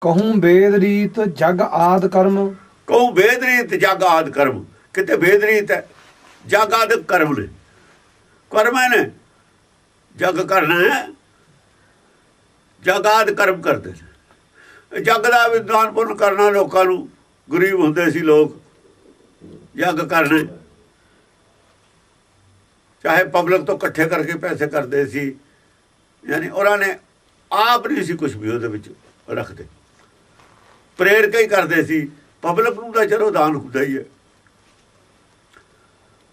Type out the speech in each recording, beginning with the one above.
ਕਹੂੰ ਵੇਦ ਰੀਤ ਜਗ ਆਦ ਕਰਮ। ਕਹੂੰ ਵੇਦ ਰੀਤ ਜਗ ਆਦ ਕਰਮ। ਕਿਤੇ ਵੇਦ ਰੀਤ ਹੈ? ਜਗ ਆਦ ਕਰਮ ਨੇ। ਕਰਮ ਹੈ ਨੇ? ਜਗ ਕਰਨਾ ਹੈ। ਜਗ ਆਦ ਕਰਮ ਕਰਦੇ ਨੇ। ਜਗ ਦਾ ਵਿਦਵਾਨ ਪੁੰਨ ਕਰਨਾ ਲੋਕਾਂ ਨੂੰ। ਗਰੀਬ ਹੁੰਦੇ ਸੀ ਲੋਕ। ਜਗ ਕਰਨਾ ਚਾਹੇ ਪਬਲਿਕ ਤੋਂ ਇਕੱਠੇ ਕਰਕੇ ਪੈਸੇ ਕਰਦੇ ਸੀ। ਯਾਨੀ ਉਹਨਾਂ ਨੇ ਆਪ ਨਹੀਂ ਸੀ ਕੁਝ ਵੀ ਉਹਦੇ ਵਿੱਚ ਰੱਖਦੇ। ਪ੍ਰੇਰ ਕੇ ਹੀ ਕਰਦੇ ਸੀ। ਪਬਲਿਕ ਨੂੰ ਤਾਂ ਚਲੋ ਦਾਨ ਹੁੰਦਾ ਹੀ ਹੈ।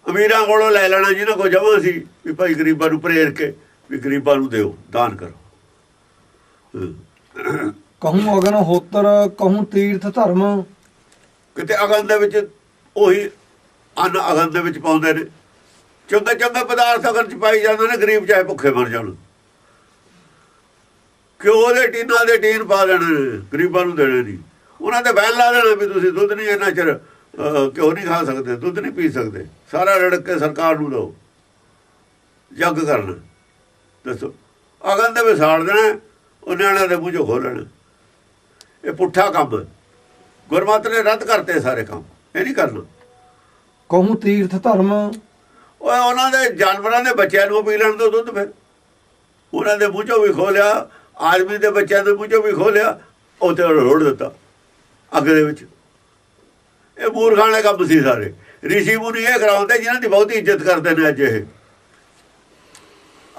ਅਮੀਰਾਂ ਕੋਲੋਂ ਲੈ ਲੈਣਾ ਜਿਹਨਾਂ ਕੋਲ ਜਮਾ ਸੀ ਵੀ ਭਾਈ ਗਰੀਬਾਂ ਨੂੰ ਪ੍ਰੇਰ ਕੇ ਵੀ ਗਰੀਬਾਂ ਨੂੰ ਦਿਓ ਦਾਨ ਕਰੋ। ਕਹੂੰ ਅਗਨ ਹੋਤਰ ਕਹੂੰ ਤੀਰਥ ਧਰਮ। ਕਿਤੇ ਅਗਨ ਦੇ ਵਿੱਚ ਉਹੀ ਅੰਨ ਅਗਨ ਦੇ ਵਿੱਚ ਪਾਉਂਦੇ ਨੇ। ਚੰਗੇ ਚੰਗੇ ਪਦਾਰਥ ਅਗਨ ਚ ਪਾਈ ਜਾਂਦੇ ਨੇ ਗਰੀਬ ਚਾਹੇ ਭੁੱਖੇ ਮਰ ਜਾਣ। ਕਿਉਂ ਦੇ ਟੀਨਾਂ ਦੇ ਟੀਨ ਪਾ ਦੇਣੇ ਗਰੀਬਾਂ ਨੂੰ ਦੇਣੇ ਨਹੀਂ। ਉਹਨਾਂ ਤੇ ਬੈਨ ਲਾ ਦੇਣਾ ਵੀ ਤੁਸੀਂ ਦੁੱਧ ਨਹੀਂ ਇੰਨਾ ਚਿਰ ਘਿਓ ਨਹੀਂ ਖਾ ਸਕਦੇ ਦੁੱਧ ਨਹੀਂ ਪੀ ਸਕਦੇ। ਸਾਰਾ ਰੜਕ ਕੇ ਸਰਕਾਰ ਨੂੰ ਦਿਓ। ਜੱਗ ਕਰਨਾ। ਦੱਸੋ। ਅਗਨ ਦੇ ਵਿੱਚ ਸਾੜ ਦੇਣਾ ਉਹ ਨਿਆਣਿਆਂ ਦੇ ਮੂੰਹ ਖੋਲਣਾ ਇਹ ਪੁੱਠਾ ਕੰਮ। ਗੁਰਮਤਿ ਨੇ ਰੱਦ ਕਰਤੇ ਸਾਰੇ ਕੰਮ। ਇਹ ਨਹੀਂ ਕਰਨਾ। ਕਹੂੰ ਤੀਰਥ ਧਰਮ। ਓਏ ਉਹਨਾਂ ਦੇ ਜਾਨਵਰਾਂ ਦੇ ਬੱਚਿਆਂ ਨੂੰ ਪੀ ਲੈਣ ਦੋ ਦੁੱਧ ਫਿਰ। ਉਹਨਾਂ ਦੇ ਮੂੰਹ ਚੋਂ ਵੀ ਖੋਲਿਆ ਆਦਮੀ ਦੇ ਬੱਚਿਆਂ ਦੇ ਮੂੰਹ ਚੋਂ ਵੀ ਖੋਲਿਆ ਉੱਥੇ ਰੋੜ ਦਿੱਤਾ। ਅੱਗ ਦੇ ਵਿੱਚ। ਇਹ ਮੂਰਖਾਂ ਦੇ ਕੰਮ ਸੀ ਸਾਰੇ। ਰਿਸ਼ੀ ਮੁਨੀ ਇਹ ਕਰਾਉਂਦੇ ਜਿਨ੍ਹਾਂ ਦੀ ਬਹੁਤੀ ਇੱਜ਼ਤ ਕਰਦੇ ਨੇ ਅੱਜ ਇਹ।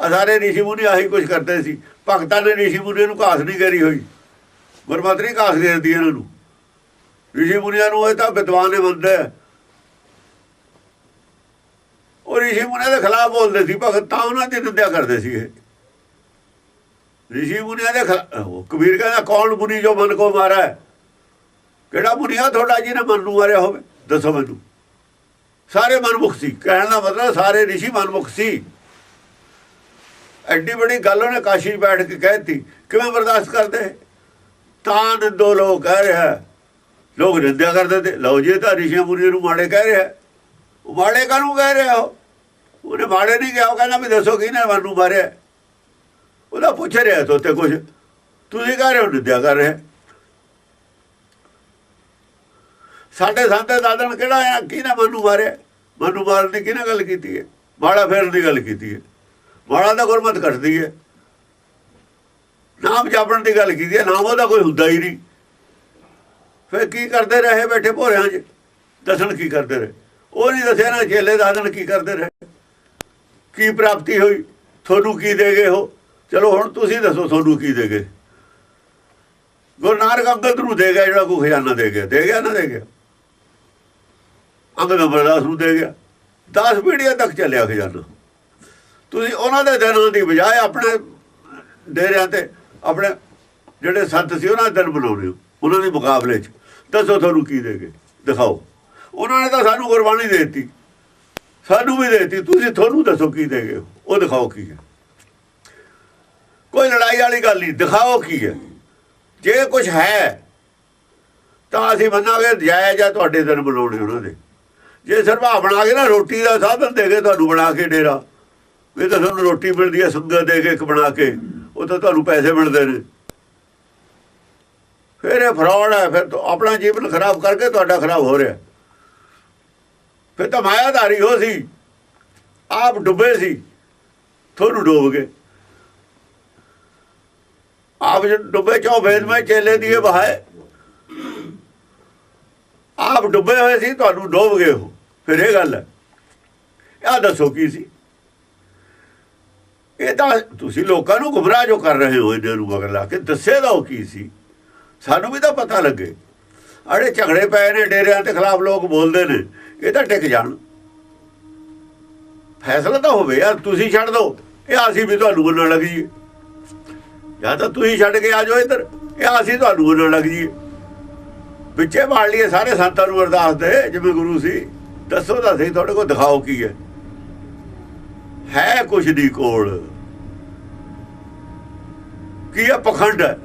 ਸਾਰੇ ਰਿਸ਼ੀ ਮੁਨੀ ਆਹੀ ਕੁਝ ਕਰਦੇ ਸੀ। ਭਗਤਾਂ ਨੇ ਰਿਸ਼ੀ ਮੁਨੀ ਨੂੰ ਘਾਸ ਨਹੀਂ ਕਰੀ ਹੋਈ। ਗੁਰਮਤਿ ਨਹੀਂ ਘਾਸ ਦੇਦੀ ਇਹਨਾਂ ਨੂੰ। ਰਿਸ਼ੀ ਮੁਨੀਆਂ ਨੂੰ ਇਹ ਤਾਂ ਵਿਦਵਾਨ ਨੇ ਮੰਨਦੇ ਉਹ ਰਿਸ਼ੀ ਮੁਨੀਆਂ ਦੇ ਖਿਲਾਫ ਬੋਲਦੇ ਸੀ, ਭਗਤ ਤਾਂ ਉਹਨਾਂ ਦੀ ਨਿੰਦਿਆ ਕਰਦੇ ਸੀ ਇਹ। ਰਿਸ਼ੀ ਮੁਨੀਆਂ ਦੇ ਖਿਲਾ- ਕਬੀਰ ਕਹਿੰਦਾ, ਕੌਣ ਮੁਨੀ ਜੋ ਮਨ ਕੋ ਮਾਰਾ ਹੈ? ਕਿਹੜਾ ਮੁਨੀ ਤੁਹਾਡਾ ਜਿਹਨੇ ਮਨ ਨੂੰ ਮਾਰਿਆ ਹੋਵੇ? ਦੱਸੋ ਮੈਨੂੰ। ਸਾਰੇ ਮਨਮੁਖ ਸੀ। ਕਹਿਣ ਦਾ ਮਤਲਬ ਸਾਰੇ ਰਿਸ਼ੀ ਮਨਮੁਖ ਸੀ। ਐਡੀ ਬੜੀ ਗੱਲ ਉਹਨੇ ਕਾਸ਼ੀ ਬੈਠ ਕੇ ਕਹਿਤੀ। ਕਿਵੇਂ ਬਰਦਾਸ਼ਤ ਕਰਦੇ? ਤਾਂ ਨਿੰਦੋ ਲੋਕ ਕਹਿ ਰਿਹਾ ਲੋਕ ਨਿੰਦਿਆ ਕਰਦੇ ਤੇ ਲਓ ਜੀ ਤਾਂ ਰਿਸ਼ੀ ਮੁਨੀ ਨੂੰ ਮਾੜੇ ਕਹਿ ਰਿਹਾ ਉਹ ਮਾੜੇ ਕਾਹਨੂੰ ਕਹਿ ਰਿਹਾ ਉਹ? ਉਹਨੇ ਮਾੜੇ ਨਹੀਂ ਕਿਹਾ, ਉਹ ਕਹਿੰਦਾ ਵੀ ਦੱਸੋ ਕਿਹਨੇ ਮਨ ਨੂੰ ਮਾਰਿਆ ਉਹਦਾ ਪੁੱਛ ਰਿਹਾ ਤੋਤੇ ਕੁਝ ਤੁਸੀਂ ਕਹਿ ਰਹੇ ਹੋ ਨਿੰਦਿਆ ਕਰ ਰਿਹਾ ਸਾਡੇ ਸੰਤੇ ਦਾਦਨ ਕਿਹੜਾ ਆ ਕਿਹਨੇ ਮਨੂ ਮਾਰਿਆ? ਮਨੂ ਮਾਰਨ ਦੀ ਕਿਹਨੇ ਗੱਲ ਕੀਤੀ ਹੈ? ਮਾੜਾ ਫੇਰਨ ਦੀ ਗੱਲ ਕੀਤੀ ਹੈ। ਮਾੜਾ ਤਾਂ ਗੁਰਮਤ ਘਟਦੀ ਹੈ। ਨਾਮ ਜਾਪਣ ਦੀ ਗੱਲ ਕੀਤੀ ਹੈ। ਨਾਮ ਉਹਦਾ ਕੋਈ ਹੁੰਦਾ ਹੀ ਨਹੀਂ। ਫੇਰ ਕੀ ਕਰਦੇ ਰਹੇ? ਬੈਠੇ ਭੋਰਿਆਂ 'ਚ। ਦੱਸਣ ਕੀ ਕਰਦੇ ਰਹੇ? ਉਹ ਨਹੀਂ ਦੱਸਿਆ ਨਾ ਚੇਲੇ ਦਾਦਨ ਕੀ ਕਰਦੇ ਰਹੇ। ਕੀ ਪ੍ਰਾਪਤੀ ਹੋਈ? ਤੁਹਾਨੂੰ ਕੀ ਦੇ ਗਏ ਹੋ ਚਲੋ ਹੁਣ ਤੁਸੀਂ ਦੱਸੋ ਤੁਹਾਨੂੰ ਕੀ ਦੇ ਗਏ। ਗੁਰੂ ਨਾਨਕ ਅੰਗਦ ਨੂੰ ਦੇ ਗਿਆ ਜਿਹੜਾ ਕੋਈ ਖਜ਼ਾਨਾ ਦੇ ਗਿਆ। ਦੇ ਗਿਆ ਨਾ ਦੇ ਗਿਆ? ਅੰਗਦ ਅਮਰਦਾਸ ਨੂੰ ਦੇ ਗਿਆ। 10 ਪੀੜ੍ਹੀਆਂ ਤੱਕ ਚੱਲਿਆ ਖਜ਼ਾਨਾ ਤੁਸੀਂ ਉਹਨਾਂ ਦੇ ਦਿਨਾਂ ਦੀ ਬਜਾਏ ਆਪਣੇ ਡੇਰਿਆਂ ਤੇ ਆਪਣੇ ਜਿਹੜੇ ਸੰਤ ਸੀ, ਉਹਨਾਂ ਦੇ ਦਿਨ ਬਣਾਉਣੇ ਹੋ, ਉਹਨਾਂ ਦੇ ਮੁਕਾਬਲੇ 'ਚ। ਦੱਸੋ ਤੁਹਾਨੂੰ ਕੀ ਦੇ ਗਏ? ਦਿਖਾਓ। ਉਹਨਾਂ ਨੇ ਤਾਂ ਸਾਨੂੰ ਕੁਰਬਾਨੀ ਦੇ ਦਿੱਤੀ। ਸਾਨੂੰ ਵੀ ਦੇ ਦਿੱਤੀ। ਤੁਸੀਂ ਤੁਹਾਨੂੰ ਦੱਸੋ ਕੀ ਦੇ ਗਏ ਹੋ? ਉਹ ਦਿਖਾਓ ਕੀ ਹੈ। ਕੋਈ ਲੜਾਈ ਵਾਲੀ ਗੱਲ ਨਹੀਂ। ਦਿਖਾਓ ਕੀ ਹੈ। ਜੇ ਕੁਝ ਹੈ, ਤਾਂ ਅਸੀਂ ਮੰਨਾਂਗੇ, ਜਾਇਜ਼ ਆ ਤੁਹਾਡੇ ਦਿਨ ਬਣਾਉਣੇ ਉਹਨਾਂ ਦੇ। ਜੇ ਸਰਵਾ ਬਣਾ ਕੇ ਨਾ ਰੋਟੀ ਦਾ ਸਾਧਨ ਦੇ ਕੇ ਤੁਹਾਨੂੰ ਬਣਾ ਕੇ ਡੇਰਾ, ਇਹ ਤਾਂ ਤੁਹਾਨੂੰ ਰੋਟੀ ਮਿਲਦੀ ਹੈ ਸੰਗਤ ਦੇ ਕੇ ਇੱਕ ਬਣਾ ਕੇ, ਉਹ ਤਾਂ ਤੁਹਾਨੂੰ ਪੈਸੇ ਮਿਲਦੇ ਨੇ। ਫਿਰ ਇਹ ਫਰਾਡ ਹੈ, ਫਿਰ ਆਪਣਾ ਜੀਵਨ ਖਰਾਬ ਕਰਕੇ ਤੁਹਾਡਾ ਖਰਾਬ ਹੋ ਰਿਹਾ। ਫਿਰ ਤਾਂ ਮਾਇਆਧਾਰੀ ਹੋ ਸੀ, ਆਪ ਡੁੱਬੇ ਸੀ, ਤੁਹਾਨੂੰ ਡੋਬ ਗਏ। ਆਪ ਡੁੱਬੇ ਚੋਂ ਵੇਦ ਮੈਂ ਚੇਲੇ ਦੀਏ ਬਹਾਏ ਆਪ ਡੁੱਬੇ ਹੋਏ ਸੀ, ਤੁਹਾਨੂੰ ਡੋਬ ਗਏ ਹੋ ਫਿਰ ਇਹ ਗੱਲ ਹੈ। ਆ ਦੱਸੋ ਕੀ ਸੀ? ਇਹ ਤਾਂ ਤੁਸੀਂ ਲੋਕਾਂ ਨੂੰ ਗੁੰਮਰਾਹ ਜੋ ਕਰ ਰਹੇ ਹੋ ਇਹਨਾਂ ਨੂੰ ਮਗਰ ਲਾ ਕੇ ਦੱਸੇ ਦਾ ਉਹ ਕੀ ਸੀ? ਸਾਨੂੰ ਵੀ ਤਾਂ ਪਤਾ ਲੱਗੇ। ਅੜੇ ਝਗੜੇ ਪਏ ਨੇ, ਡੇਰਿਆਂ ਦੇ ਖਿਲਾਫ ਲੋਕ ਬੋਲਦੇ ਨੇ, ਇਹ ਤਾਂ ਟਿਕ ਜਾਣ। ਫੈਸਲਾ ਤਾਂ ਹੋਵੇ ਯਾਰ ਤੁਸੀਂ ਛੱਡ ਦਿਓ ਇਹ ਅਸੀਂ ਵੀ ਤੁਹਾਨੂੰ ਬੋਲਣ ਲੱਗ ਜੀ ਜਾਂ ਤਾਂ ਤੁਸੀਂ ਛੱਡ ਕੇ ਆ ਜਾਓ ਇੱਧਰ, ਇਹ ਅਸੀਂ ਤੁਹਾਨੂੰ ਬੋਲਣ ਲੱਗ ਜੀ ਵਿੱਚੇ ਬਾੜ ਲਈਏ ਸਾਰੇ ਸੰਤਾਂ ਨੂੰ ਅਰਦਾਸ ਦੇ ਜਿਵੇਂ ਗੁਰੂ ਸੀ। ਦੱਸੋ ਤਾਂ ਸਹੀ ਤੁਹਾਡੇ ਕੋਲ ਦਿਖਾਓ ਕੀ ਹੈ? ਹੈ ਕੁਛ ਦੀ ਕੋਲ। ਕੀ ਹੈ ਪਖੰਡ ਹੈ?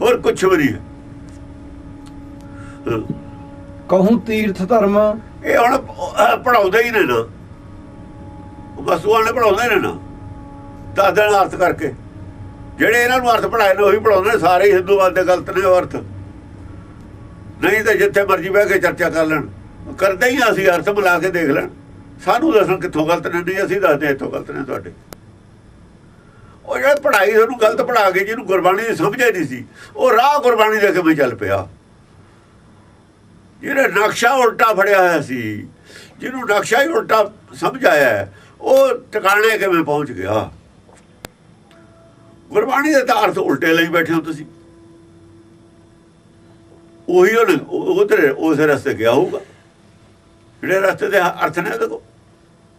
ਹੋਰ ਕੁਛ ਵੀ ਨਹੀਂ ਹੈ। ਕਹੂੰ ਤੀਰਥ ਧਰਮ। ਇਹ ਹੁਣ ਪੜਾਉਂਦੇ ਹੀ ਨੇ ਨਾ। ਬਸੂਆਂ ਨੇ ਪੜਾਉਂਦੇ ਨੇ ਨਾ। ਦਸ ਦਿਨ ਅਰਥ ਕਰਕੇ। ਜਿਹੜੇ ਇਹਨਾਂ ਨੂੰ ਅਰਥ ਪੜਾਏ ਨੇ ਉਹੀ ਪੜਾਉਂਦੇ ਨੇ। ਸਾਰੇ ਹਿੰਦੂਵਾਦ ਦੇ ਗਲਤ ਨੇ ਉਹ ਅਰਥ। ਨਹੀਂ ਤਾਂ ਜਿੱਥੇ ਮਰਜ਼ੀ ਬਹਿ ਕੇ ਚਰਚਾ ਕਰ ਲੈਣ। ਕਰਦੇ ਹੀ ਅਸੀਂ ਅਰਥ ਮਿਲਾ ਕੇ ਦੇਖ ਲੈਣ। ਸਾਨੂੰ ਦੱਸਣ ਕਿੱਥੋਂ ਗਲਤ ਨੇ, ਨਹੀਂ, ਅਸੀਂ ਦੱਸਦੇ ਇੱਥੋਂ ਗਲਤ ਨੇ ਤੁਹਾਡੇ। ਉਹ ਜਿਹੜਾ ਪੜਾਈ ਉਹਨੂੰ ਗਲਤ ਪੜਾ ਕੇ ਜਿਹਨੂੰ ਗੁਰਬਾਣੀ ਦੀ ਸਮਝ ਨਹੀਂ ਸੀ, ਉਹ ਰਾਹ ਗੁਰਬਾਣੀ ਦੇ ਕਿਵੇਂ ਚੱਲ ਪਿਆ। ਜਿਹੜਾ ਨਕਸ਼ਾ ਉਲਟਾ ਫੜਿਆ ਹੋਇਆ ਸੀ, ਜਿਹਨੂੰ ਨਕਸ਼ਾ ਹੀ ਉਲਟਾ ਸਮਝ ਆਇਆ, ਉਹ ਟਿਕਾਣੇ ਕਿਵੇਂ ਪਹੁੰਚ ਗਿਆ। ਗੁਰਬਾਣੀ ਦੇ ਤਾਂ ਅਰਥ ਉਲਟੇ ਲਈ ਬੈਠੇ ਹੋ ਤੁਸੀਂ। ਉਹੀ ਉਹਨੇ ਉਧਰ, ਉਸ ਰਸਤੇ ਗਿਆ ਹੋਊਗਾ। ਜਿਹੜੇ ਰਸਤੇ ਦੇ ਅਰਥ ਨੇ ਦੇਖੋ।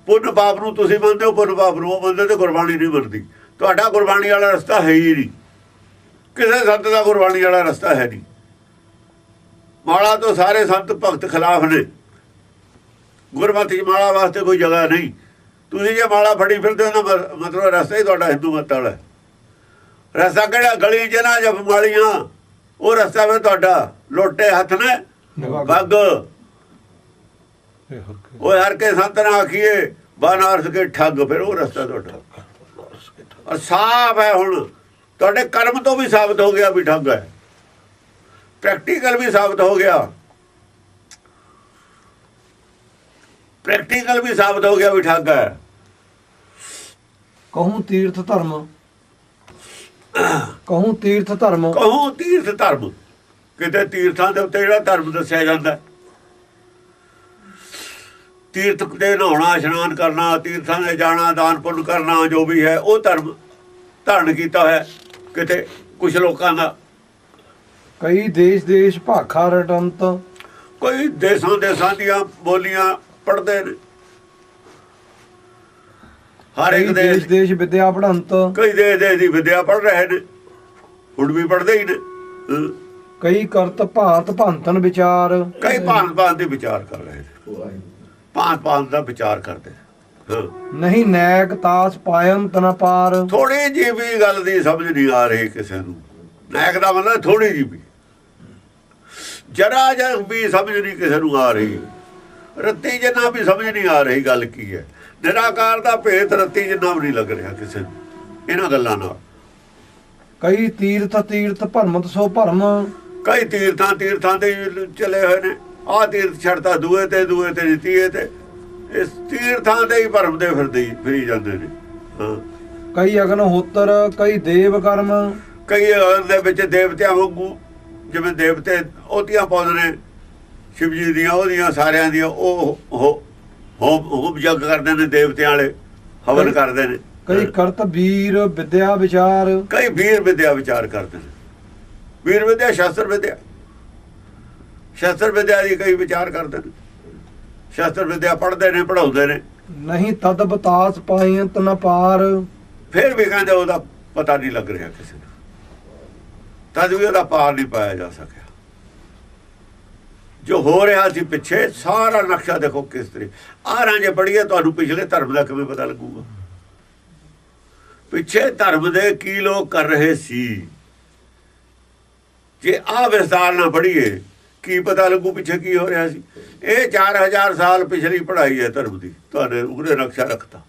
ਪੁੰਨ ਪਾਪ ਨੂੰ ਤੁਸੀਂ ਮੰਨਦੇ ਹੋ ਪੁੰਨ ਪਾਪ ਨੂੰ ਉਹ ਮੰਨਦੇ ਤੇ ਗੁਰਬਾਣੀ ਨਹੀਂ ਮੰਨਦੀ। ਤੁਹਾਡਾ ਗੁਰਬਾਣੀ ਵਾਲਾ ਰਸਤਾ ਹੈ ਹੀ ਨਹੀਂ। ਕਿਸੇ ਸੰਤ ਦਾ ਗੁਰਬਾਣੀ ਵਾਲਾ ਰਸਤਾ ਹੈ ਨਹੀਂ। ਮਾਲਾ ਤੋਂ ਸਾਰੇ ਸੰਤ ਭਗਤ ਖਿਲਾਫ ਨੇ। ਗੁਰਮਤਿ ਮਾਲਾ ਵਾਸਤੇ ਕੋਈ ਜਗ੍ਹਾ ਨਹੀਂ। ਤੁਸੀਂ ਜੇ ਮਾਲਾ ਫੜੀ ਫਿਰਦੇ ਹੋ ਨਾ ਮਤਲਬ ਰਸਤਾ ਹੀ ਤੁਹਾਡਾ ਹਿੰਦੂ ਮਤ ਵਾਲਾ। ਰਸਤਾ ਕਿਹੜਾ? ਗਲੀ ਚ ਨਾ ਜਪ ਮਾਲੀਆਂ। ਉਹ ਰਸਤਾ ਵੇ ਤੁਹਾਡਾ। ਲੋਟੇ ਹੱਥ ਨੇ। ਬੱਗ ਉਹ ਹਰ ਕੇ ਸੰਤ ਨਾ ਆਖੀਏ ਬਨਾਰਸ ਕੇ ਠੱਗ ਫਿਰ ਉਹ ਰਸਤਾ ਤੁਹਾਡਾ। ਔਰ ਸਾਫ਼ ਹੈ ਹੁਣ। ਤੁਹਾਡੇ ਕਰਮ ਤੋਂ ਵੀ ਸਾਬਤ ਹੋ ਗਿਆ ਵੀ ਠੱਗ ਹੈ। ਪ੍ਰੈਕਟੀਕਲ ਵੀ ਸਾਬਤ ਹੋ ਗਿਆ। ਪ੍ਰੈਕਟੀਕਲ ਵੀ ਸਾਬਤ ਹੋ ਗਿਆ ਵੀ ਠੱਗ ਹੈ। ਕਹੂੰ ਤੀਰਥ ਧਰਮ। ਕਹੂੰ ਤੀਰਥ ਧਰਮ। ਕਹੂੰ ਤੀਰਥ ਧਰਮ। ਕਿਤੇ ਤੀਰਥਾਂ ਦੇ ਉੱਤੇ ਜਿਹੜਾ ਧਰਮ ਦੱਸਿਆ ਜਾਂਦਾ ਹੈ। ਤੀਰਥ ਦੇ ਨਹਾਉਣਾ ਇਸ਼ਨਾਨ ਕਰਨਾ ਤੀਰਥਾਂ ਦੇ ਜਾਣਾ ਦਾਨ ਪੁੰਨ ਕਰਨਾ ਜੋ ਵੀ ਹੈ ਉਹ ਧਰਮ ਧਾਰਨ ਕੀਤਾ ਹੈ ਕਿਤੇ ਕੁਝ ਲੋਕਾਂ ਦਾ। ਕਈ ਦੇਸ਼ ਦੇਸ਼ ਭਾਖਾ ਰਟੰਤ ਕੋਈ ਦੇਸਾਂ ਦੇਸਾਂ ਦੀਆਂ ਬੋਲੀਆਂ ਪੜ੍ਹਦੇ ਨੇ। ਹਰ ਇੱਕ ਦੇਸ਼ ਦੇਸ਼ ਦੇਸ਼ ਵਿਦਿਆ ਪੜ੍ਹੰਤ ਕਈ ਦੇਸ਼ ਦੇਸ਼ ਦੀ ਵਿਦਿਆ ਪੜ੍ਹ ਰਹੇ ਨੇ ਹੁਣ ਵੀ ਪੜ੍ਹਦੇ ਹੀ ਨੇ। ਕਈ ਕਰਤ ਭਾਤ ਭੰਤਨ ਵਿਚਾਰ। ਕਈ ਭਾਂਤ ਭਾਂਤ ਦੇ ਵਿਚਾਰ ਕਰ ਰਹੇ ਨੇ। ਭਾਂਤ ਭਾਂਤ ਦਾ ਵਿਚਾਰ ਕਰਦੇ। ਹਾਂ। ਨਹੀਂ ਨੈਕ ਤਾਸ ਪਾਇਨ ਤਨ ਪਾਰ ਥੋੜੀ ਜਿਹੀ ਵੀ ਗੱਲ ਦੀ ਸਮਝ ਨਹੀਂ ਆ ਰਹੀ ਕਿਸੇ ਨੂੰ। ਨਾਇਕ ਦਾ ਮਤਲਬ ਥੋੜੀ ਜਿਹੀ ਵੀ। ਜਰਾ ਜਿਹਾ ਵੀ ਸਮਝ ਨਹੀਂ ਕਿਸੇ ਨੂੰ ਆ ਰਹੀ। ਰੱਤੀ ਜਿੰਨਾ ਵੀ ਸਮਝ ਨਹੀਂ ਆ ਰਹੀ ਗੱਲ ਕੀ ਹੈ। ਨਿਰਾਕਾਰ ਦਾ ਭੇਤ ਰੱਤੀ ਜਿੰਨਾ ਵੀ ਨਹੀਂ ਲੱਗ ਰਿਹਾ ਕਿਸੇ ਨੂੰ ਇਹਨਾਂ ਗੱਲਾਂ ਨਾਲ। ਕਈ ਤੀਰਥ ਤੀਰਥ ਭਰਮਤ ਸੋ ਭਰਮ। ਕਈ ਤੀਰਥਾਂ ਤੀਰਥਾਂ ਤੇ ਚਲੇ ਹੋਏ ਨੇ। ਆਹ ਤੀਰਥ ਛੱਡਤਾ ਦੂਏ ਤੇ ਦੂਏ ਤੇ ਤੀਏ ਤੇ। ਇਸ ਤੀਰਥਾਂ ਤੇ ਹੀ ਭਰਮ ਦੇ ਫਿਰਦੇ ਫਿਰੀ ਜਾਂਦੇ ਨੇ। ਹਾਂ। ਕਈ ਅਗਨ ਹੋਤਰ ਕਈ ਦੇਵ ਕਰਮ। ਕਈ ਅਗਰ ਦੇ ਵਿੱਚ ਦੇਵਤਿਆਂ ਵਾਂਗੂ ਜਿਵੇਂ ਦੇਵਤੇ ਉਹਦੀਆਂ ਪਾਉਂਦੇ ਨੇ ਸ਼ਿਵ ਜੀ ਦੀਆਂ ਉਹਦੀਆਂ ਸਾਰਿਆਂ ਦੀਆਂ ਉਹ ਹੋ ਹੋਮ ਜਗ ਕਰਦੇ ਨੇ ਦੇਵਤਿਆਂ ਵਾਲੇ ਹਵਨ ਕਰਦੇ ਨੇ। ਕਈ ਕਰਤ ਵੀਰ ਵਿਦਿਆ ਵਿਚਾਰ। ਕਈ ਵੀਰ ਵਿਦਿਆ ਵਿਚਾਰ ਕਰਦੇ ਨੇ। ਵੀਰ ਵਿਦਿਆ ਸ਼ਾਸਤਰ ਵਿਦਿਆ। ਸ਼ਾਸਤਰ ਵਿਦਿਆ ਦੀ ਕਈ ਵਿਚਾਰ ਕਰਦੇ ਨੇ। ਸ਼ਾਸਤਰ ਵਿਦਿਆ ਪੜ੍ਹਦੇ ਨੇ ਪੜਾਉਂਦੇ ਨੇ। ਨਹੀਂ ਤਦ ਬਤਾਸ ਪਾਇਨ ਤਨ ਪਾਰ। ਫਿਰ ਵੀ ਕਹਿੰਦੇ ਉਹਦਾ ਪਤਾ ਨਹੀਂ ਲੱਗ ਰਿਹਾ ਕਿਸੇ ਨੂੰ। ਤਦ ਵੀ ਉਹਦਾ ਪਾਰ ਨਹੀਂ ਪਾਇਆ ਜਾ ਸਕਿਆ। ਜੋ ਹੋ ਰਿਹਾ ਸੀ ਪਿੱਛੇ ਸਾਰਾ ਨਕਸ਼ਾ ਦੇਖੋ ਕਿਸ ਤਰੀਕੇ ਆਹ ਜੇ ਪੜੀਏ ਤੁਹਾਨੂੰ ਪਿਛਲੇ ਧਰਮ ਦਾ ਕਿਵੇਂ ਪਤਾ ਲੱਗੂਗਾ? ਪਿੱਛੇ ਧਰਮ ਦੇ ਕੀ ਲੋਕ ਕਰ ਰਹੇ ਸੀ? ਜੇ ਆ ਵਿਸਤਾਰ ਨਾ ਪੜੀਏ ਕੀ ਪਤਾ ਲੱਗੂ ਪਿੱਛੇ ਕੀ ਹੋ ਰਿਹਾ ਸੀ। ਇਹ 4000 ਸਾਲ ਪਿਛਲੀ ਪੜ੍ਹਾਈ ਹੈ ਧਰਮ ਦੀ। ਤੁਹਾਡੇ ਉਹਨੇ ਨਕਸ਼ਾ ਰੱਖਤਾ।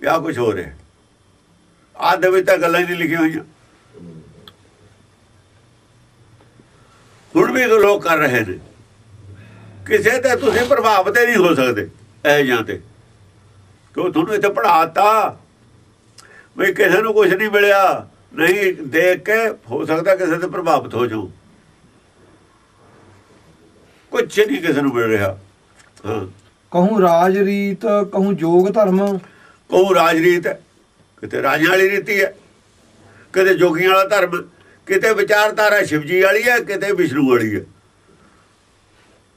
ਵਿਆਹ ਕੁਝ ਹੋ ਰਿਹਾ। ਆਹ ਦੇ ਵਿੱਚ ਤਾਂ ਗੱਲਾਂ ਹੀ ਨਹੀਂ ਲਿਖੀਆਂ ਹੋਈਆਂ। ਹੁਣ ਵੀ ਲੋਕ ਕਰ ਰਹੇ ਨੇ। ਕਿਸੇ ਤੇ ਤੁਸੀਂ ਪ੍ਰਭਾਵਿਤ ਹੀ ਨਹੀਂ ਹੋ ਸਕਦੇ ਇਹ ਜਾਂ ਤੇ। ਕਿਉਂ ਤੁਹਾਨੂੰ ਇੱਥੇ ਪੜਾਤਾ ਵੀ ਕਿਸੇ ਨੂੰ ਕੁਝ ਨਹੀਂ ਮਿਲਿਆ। ਨਹੀਂ, ਦੇਖ ਕੇ ਹੋ ਸਕਦਾ ਕਿਸੇ ਤੇ ਪ੍ਰਭਾਵਿਤ ਹੋ ਜਾਓ ਕੁਝ ਨਹੀਂ ਕਿਸੇ ਨੂੰ ਮਿਲ ਰਿਹਾ। ਕਹੂੰ ਰਾਜ ਰੀਤ ਕਹੂੰ ਜੋਗ ਧਰਮ। ਕਹੂ ਰਾਜਰੀਤ ਹੈ ਕਿਤੇ ਰਾਜਾਂ ਵਾਲੀ ਰੀਤੀ ਹੈ ਕਿਤੇ ਜੋਗੀਆਂ ਵਾਲਾ ਧਰਮ ਕਿਤੇ ਵਿਚਾਰਧਾਰਾ ਸ਼ਿਵਜੀ ਵਾਲੀ ਹੈ ਕਿਤੇ ਵਿਸ਼ਨੂੰ ਵਾਲੀ ਹੈ।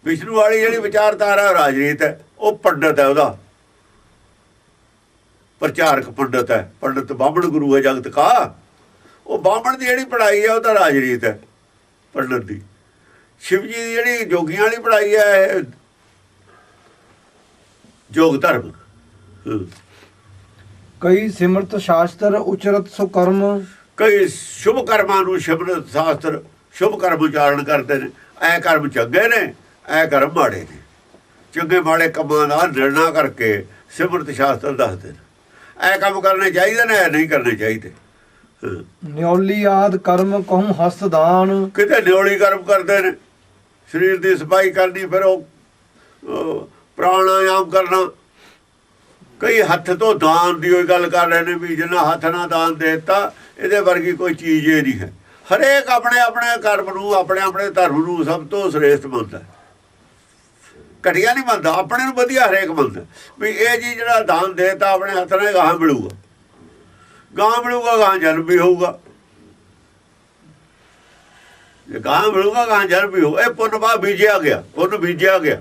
ਵਿਸ਼ਨੂੰ ਵਾਲੀ ਜਿਹੜੀ ਵਿਚਾਰਧਾਰਾ ਰਾਜਰੀਤ ਹੈ ਉਹ ਪੰਡਤ ਹੈ ਉਹਦਾ। ਪ੍ਰਚਾਰਕ ਪੰਡਤ ਹੈ ਪੰਡਤ ਬਾਹਮਣ ਗੁਰੂ ਹੈ ਜਗਤ ਕਾ। ਉਹ ਬਾਹਮਣ ਦੀ ਜਿਹੜੀ ਪੜ੍ਹਾਈ ਹੈ ਉਹ ਤਾਂ ਰਾਜਰੀਤ ਹੈ ਪੰਡਤ ਦੀ। ਸ਼ਿਵਜੀ ਦੀ ਜਿਹੜੀ ਜੋਗੀਆਂ ਵਾਲੀ ਪੜ੍ਹਾਈ ਹੈ ਇਹ ਜੋਗ ਧਰਮ। ਕਈ ਸਿਮਰਤ ਸ਼ਾਸਤਰ ਉਚਰਤ ਸੋ ਕਰਮ ਕਈ ਸ਼ੁਭ ਕਰਮਾਂ ਨੂੰ ਸ਼ਬਦ ਸ਼ਾਸਤਰ ਸ਼ੁਭ ਕਰਮ ਉਚਾਰਨ ਕਰਦੇ ਨੇ। ਐ ਕਰਮ ਚੰਗੇ ਨੇ ਐ ਕਰਮ ਮਾੜੇ ਨੇ। ਚੰਗੇ ਮਾੜੇ ਕੰਮਾਂ ਦਾ ਨਿਰਣਾ ਕਰਕੇ ਸਿਮਰਤ ਸ਼ਾਸਤਰ ਦੱਸਦੇ ਨੇ। ਐ ਕੰਮ ਕਰਨੇ ਚਾਹੀਦੇ ਨੇ ਐ ਨਹੀਂ ਕਰਨੇ ਚਾਹੀਦੇ। ਨਿਉਲੀ ਆਦ ਕਰਮ ਕਹੂੰ ਹਸਤ ਦਾਨ। ਕਿਤੇ ਨਿਉਲੀ ਕਰਮ ਕਰਦੇ ਨੇ ਸਰੀਰ ਦੀ ਸਫ਼ਾਈ ਕਰਨੀ, ਫਿਰ ਉਹ ਉਹ ਪ੍ਰਾਣਾਯਾਮ ਕਰਨਾ। ਕਈ ਹੱਥ ਤੋਂ ਦਾਨ ਦੀ ਹੋਈ ਗੱਲ ਕਰ ਰਹੇ ਨੇ ਵੀ ਜਿੰਨਾ ਹੱਥ ਨਾਲ ਦਾਨ ਦੇਤਾ, ਇਹਦੇ ਵਰਗੀ ਕੋਈ ਚੀਜ਼ ਇਹ ਨਹੀਂ ਹੈ। ਹਰੇਕ ਆਪਣੇ ਆਪਣੇ ਕਰਮ ਨੂੰ, ਆਪਣੇ ਆਪਣੇ ਧਰਮ ਨੂੰ ਸਭ ਤੋਂ ਸ੍ਰੇਸ਼ਟ ਮੰਨਦਾ ਹੈ। ਘਟੀਆ ਨਹੀਂ ਮੰਨਦਾ, ਆਪਣੇ ਨੂੰ ਵਧੀਆ ਹਰੇਕ ਮੰਨਦਾ। ਵੀ ਇਹ ਜੀ ਜਿਹੜਾ ਦਾਨ ਦੇਤਾ, ਆਪਣੇ ਹੱਥ ਨਾਲ ਗਾਹ ਮਿਲੂਗਾ। ਗਾਹ ਮਿਲੂਗਾ, ਗਾਹ ਜਨਮ ਵੀ ਹੋਊਗਾ। ਜੇ ਗਾਹ ਮਿਲੂਗਾ ਗਾਹ ਜਨਮ ਵੀ ਹੋ ਇਹ ਪੁੰਨ ਬਾ ਬੀਜਿਆ ਗਿਆ ਪੁੰਨ ਬੀਜਿਆ ਗਿਆ।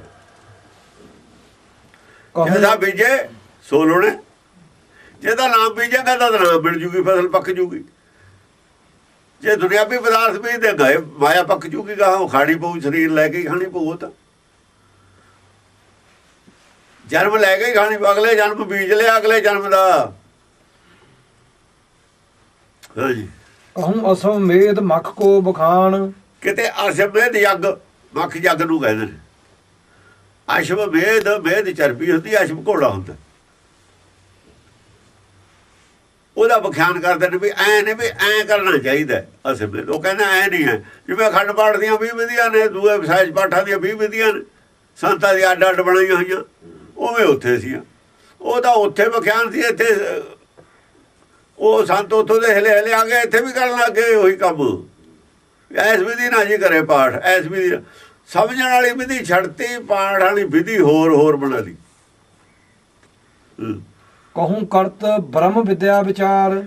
ਜਿਹਦਾ ਬੀਜੇ ਸੋ ਲੋਣੇ ਜਿਹਦਾ ਨਾਮ ਬੀਜੇਗਾ ਤਾਂ ਨਾਮ ਮਿਲ ਜੂਗੀ ਫਸਲ ਪੱਕ ਜੂਗੀ। ਜੇ ਦੁਨਿਆਵੀ ਪਦਾਰਥ ਵੀ ਦੇ ਗਏ ਮਾਇਆ ਪੱਕ ਜੂਗੀ ਗਾਹ ਉਹ ਖਾਣੀ ਪਊ ਸਰੀਰ ਲੈ ਕੇ ਖਾਣੀ ਪਊ ਤਾਂ। ਜਨਮ ਲੈ ਕੇ ਖਾਣੀ ਅਗਲੇ ਜਨਮ ਬੀਜ ਲਿਆ ਅਗਲੇ ਜਨਮ ਦਾ। ਹਾਂਜੀ। ਕਹੂੰ ਅਸਵ ਮੇਦ ਕੋ ਬਖਾਨ। ਕਿਤੇ ਅਸ਼ਮੇਧ ਯੱਗ, ਮੱਖ ਯੱਗ ਨੂੰ ਕਹਿੰਦੇ ਨੇ। ਅਸ਼ਮ ਵੇਦ ਵੇਦ ਚਰਬੀ ਹੁੰਦੀ ਅਸ਼ਮ ਘੋੜਾ ਹੁੰਦਾ। ਉਹਦਾ ਵਿਖਿਆਨ ਕਰਦੇ ਨੇ ਵੀ ਐ ਨੇ ਵੀ ਐ ਕਰਨਾ ਚਾਹੀਦਾ ਅਸਮ ਉਹ ਕਹਿੰਦਾ ਐ ਨਹੀਂ ਹੈ। ਜਿਵੇਂ ਅਖੰਡ ਪਾਠ ਦੀਆਂ 20 ਵਿਧੀਆਂ ਨੇ, ਦੂਏ ਵਿਸਾਜ ਪਾਠਾਂ ਦੀਆਂ 20 ਵਿਧੀਆਂ ਨੇ, ਸੰਤਾਂ ਦੀ ਅੱਡ ਅੱਡ ਬਣਾਈਆਂ ਹੋਈਆਂ, ਉਵੇਂ ਉੱਥੇ ਸੀ ਉਹ ਤਾਂ ਉੱਥੇ ਵਿਖਿਆਨ ਸੀ, ਇੱਥੇ ਉਹ ਸੰਤ ਉੱਥੋਂ ਦੇ ਹਲੇ ਹਲੇ ਆ ਗਏ, ਇੱਥੇ ਵੀ ਕਰਨ ਲੱਗੇ ਉਹੀ ਕੰਮ। ਐਸ ਵਿਧੀ ਨਾਲ ਜੀ ਕਰੇ ਪਾਠ, ਐਸ ਵਿਧੀ ਸਮਝਣ ਵਾਲੀ ਵਿਧੀ ਛੱਡਤੀ, ਪਾਠ ਵਾਲੀ ਵਿਧੀ ਹੋਰ ਹੋਰ ਬਣਾ ਲਈ। ਹੂੰ। ਕਹੂੰ ਕਰਤ ਬ੍ਰਹਮ ਵਿਦਿਆ ਵਿਚਾਰ।